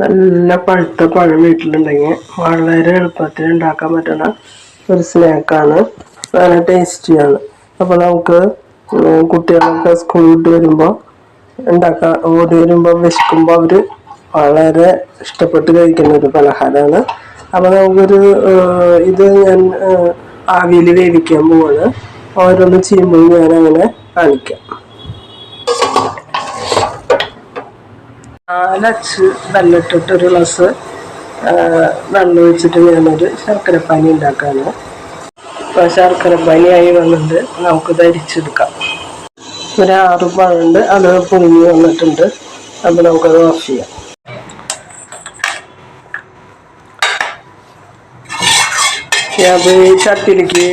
നല്ല പഴുത്ത പഴം വീട്ടിലുണ്ടെങ്കിൽ വളരെ എളുപ്പത്തിൽ ഉണ്ടാക്കാൻ പറ്റുന്ന ഒരു സ്നാക്കാണ്. നല്ല ടേസ്റ്റിയാണ്. അപ്പോൾ നമുക്ക് കുട്ടികളൊക്കെ സ്കൂളിൽ വിട്ട് വരുമ്പോൾ ഉണ്ടാക്കാൻ ഓടി വരുമ്പോൾ വിശക്കുമ്പോൾ അവർ വളരെ ഇഷ്ടപ്പെട്ട് കഴിക്കുന്ന ഒരു പലഹാരമാണ്. അപ്പോൾ നമുക്കൊരു ഇത് ഞാൻ ആവിയിൽ വേവിക്കാൻ പോവാണ്. ഓരോന്ന് ചെയ്യുമ്പോൾ ഞാൻ അങ്ങനെ കാണിക്കാം. നാലച്ച് വെള്ളിട്ടിട്ട് ഒരു ഗ്ലാസ് വെള്ളം ഒഴിച്ചിട്ട് ഞാനൊരു ശർക്കരപ്പാനി ഉണ്ടാക്കാണ്. അപ്പോൾ ശർക്കരപ്പാനിയായി വന്നിട്ട് നമുക്ക് ധരിച്ചെടുക്കാം ഒരു ആറ് പഴുണ്ട് അത് പൊങ്ങി വന്നിട്ടുണ്ട്. അപ്പോൾ നമുക്കത് ഓഫ് ചെയ്യാം. ഞാൻ ചട്ടിയിലേക്ക്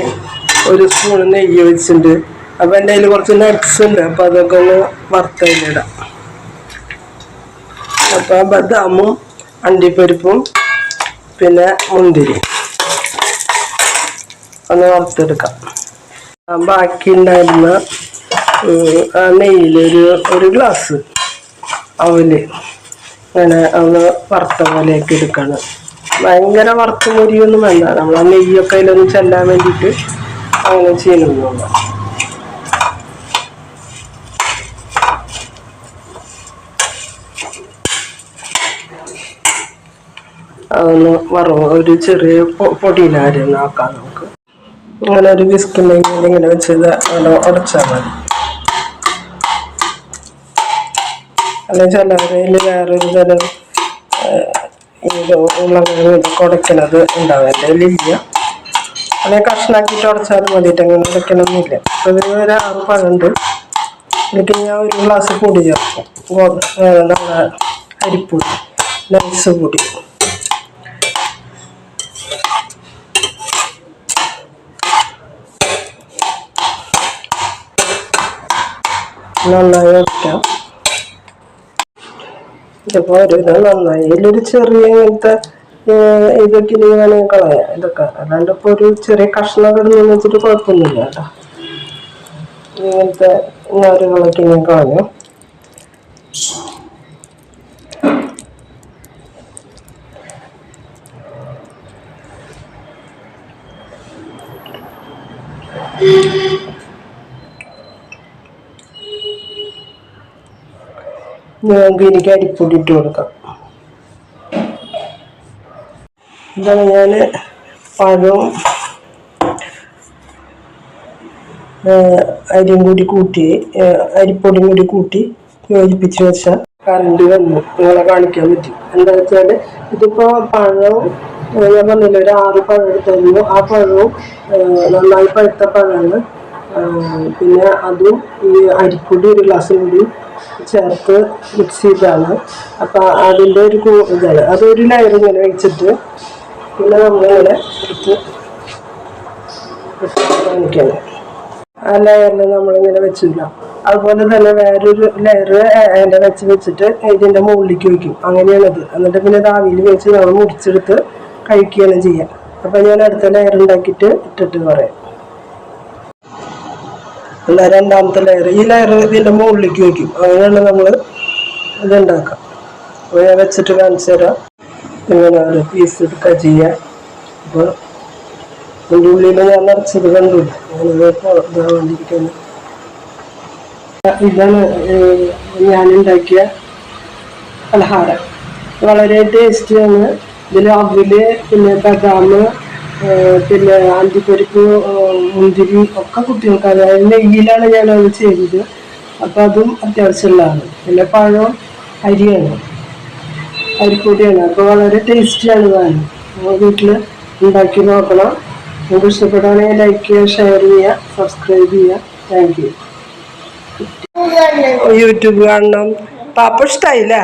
ഒരു സ്പൂൺ നെയ്യ് വെച്ചിട്ടുണ്ട് അപ്പോൾ എന്റെ കയ്യിൽ കുറച്ച് നട്ട്സ് ഉണ്ട്. അപ്പോൾ അതൊക്കെ ഒന്ന് വറുത്തതിലിടാം അപ്പോൾ ബദാമും അണ്ടിപ്പരിപ്പും പിന്നെ മുന്തിരി. ഒന്ന് വറുത്തെടുക്കാം. ബാക്കി ഉണ്ടായിരുന്ന ആ നെയ്യിലൊരു ഒരു ഗ്ലാസ് അവൽ. അങ്ങനെ ഒന്ന് വറുത്ത പോലെയൊക്കെ എടുക്കണം. ഭയങ്കര വറുത്ത് മുരിയൊന്നും വേണ്ട. നമ്മൾ ആ നെയ്യൊക്കെ അതിലൊന്ന് ചെല്ലാൻ വേണ്ടിയിട്ട് അങ്ങനെ ചെയ്യുന്നുള്ളൂ അതൊന്ന് വറവ്. ഒരു ചെറിയ പൊടിയിലായിരുന്നു ആക്കാം നമുക്ക്. അങ്ങനെ ഒരു വിസ്കി ഉണ്ടെങ്കിൽ ഇങ്ങനെ വെച്ചത് അവിടെ ഉടച്ചാൽ മതി. അല്ലെങ്കിൽ ചിലവരിൽ വേറൊരു തരം ഇതൊക്കെ ഉടയ്ക്കണത് ഉണ്ടാവും. എന്റെ കയ്യിലില്ല അല്ലെങ്കിൽ കഷ്ണാക്കിയിട്ട് ഉടച്ചാലും മതിയിട്ട് അങ്ങനെ ഉടയ്ക്കണമെന്നില്ല അപ്പോൾ ഇതിന് ഒരു ആറ് പഴമുണ്ട് എന്നിട്ട് ഞാൻ ഒരു ഗ്ലാസ് പൊടി ചേർക്കും. അരിപ്പൊടി നൈസ് പൊടി. നന്നായി വയ്ക്കാം ഇതിപ്പോൾ ഒരു ഇത് നന്നായി. ഇതിലൊരു ചെറിയ ഇങ്ങനത്തെ ഇതൊക്കെ ഇനി വേണമെങ്കിൽ കളയാം. ഇതൊക്കെ. അല്ലാണ്ട് ഇപ്പോൾ ഒരു ചെറിയ കഷ്ണമൊക്കെ ഇടുന്നു വെച്ചിട്ട് കുഴപ്പമൊന്നുമില്ല കേട്ടോ. ഇങ്ങനത്തെ നാരുകളൊക്കെ ഞാൻ കളയും നമുക്ക് എനിക്ക് അരിപ്പൊടി ഇട്ട് കൊടുക്കാം. ഇതാണ് ഞാൻ പഴവും അരിയും കൂടി കൂട്ടി അരിപ്പൊടിയും കൂടി കൂട്ടി യോജിപ്പിച്ച് വെച്ച കറണ്ട് വന്നു. നിങ്ങളെ കാണിക്കാൻ പറ്റും. എന്താ വെച്ചാൽ ഇതിപ്പോ പഴവും ഞാൻ പറഞ്ഞില്ല ഒരു ആറ് പഴം എടുത്തായിരുന്നു ആ പഴവും നന്നായി പഴുത്ത പഴമാണ്. പിന്നെ അതും ഈ അരിപ്പൊടി ഒരു ഗ്ലാസ് കൂടി ചേർത്ത് മിക്സ് ചെയ്താണ്. അപ്പോൾ അതിന്റെ ഒരു ഇതാണ്. അതൊരു ലയർ ഇങ്ങനെ വെച്ചിട്ട് പിന്നെ നമ്മളിങ്ങനെ എടുത്ത് കാണിക്കണം ആ ലെയറിൽ നമ്മളിങ്ങനെ വെച്ചില്ല അതുപോലെ തന്നെ വേറൊരു ലെയർ അതിന്റെ വെച്ച് വെച്ചിട്ട് ഇതിന്റെ മുകളിലേക്ക് വയ്ക്കും അങ്ങനെയാണത്. എന്നിട്ട് പിന്നെ ദാവിയിൽ വെച്ച് നമ്മൾ മുറിച്ചെടുത്ത് കഴിക്കുകയാണ് ചെയ്യാം. അപ്പോൾ ഞാൻ അടുത്ത ലെയർ ഉണ്ടാക്കിയിട്ട് ഇട്ടിട്ട് പറയാം. എന്നാ രണ്ടാമത്തെ ലെയർ ഈ ലെയർ ഇതിന്റെ മുകളിലേക്ക് വയ്ക്കും അങ്ങനെയാണ് നമ്മൾ ഇതുണ്ടാക്കാം അപ്പോൾ വെച്ചിട്ട് കാണിച്ചു തരാം. ഇങ്ങനെ ഒരു പീസ് എടുക്കുക ചെയ്യാം. അപ്പോൾ അതിന്റെ ഉള്ളിൽ ഞാൻ നിറച്ചത് കണ്ടു. അങ്ങനെ ഇതാ വേണ്ടിയിരിക്കുന്നു ഇതാണ് ഉണ്ടാക്കിയ പലഹാരം. വളരെ ടേസ്റ്റിയാണ് ഇതിൽ അവിൽ പിന്നെ ബദാം പിന്നെ അണ്ടിപ്പരിപ്പ് മുന്തിരി ഒക്കെ കുട്ടികൾക്ക് അതായത് നെയ്യിലാണ് ഞാൻ അത് ചെയ്തത് അപ്പം അതും അത്യാവശ്യമുള്ളതാണ്. പിന്നെ പഴം അരിയാണ്. അരിപ്പൊടിയാണ്. അപ്പോൾ വളരെ ടേസ്റ്റിയാണ് താനും അപ്പോൾ വീട്ടിൽ ഉണ്ടാക്കി നോക്കണം. നിങ്ങൾക്ക് ഇഷ്ടപ്പെടുകയാണെങ്കിൽ ലൈക്ക് ചെയ്യുക ഷെയർ ചെയ്യുക സബ്സ്ക്രൈബ് ചെയ്യുക. താങ്ക് യു യൂട്യൂബ് കാണണം. പാപ്പ ഇഷ്ടായില്ലേ?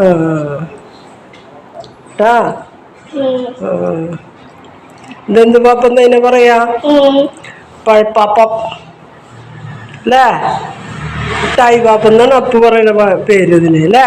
ആ. ആ. ഇതെന്ത് പാപ്പം തന്നെ പറയാ? പഴപ്പാപ്പം. അല്ലേ മിഠായി പാപ്പം എന്നാണ് അപ്പു പറയുന്ന പേര് ഇതിന് അല്ലേ.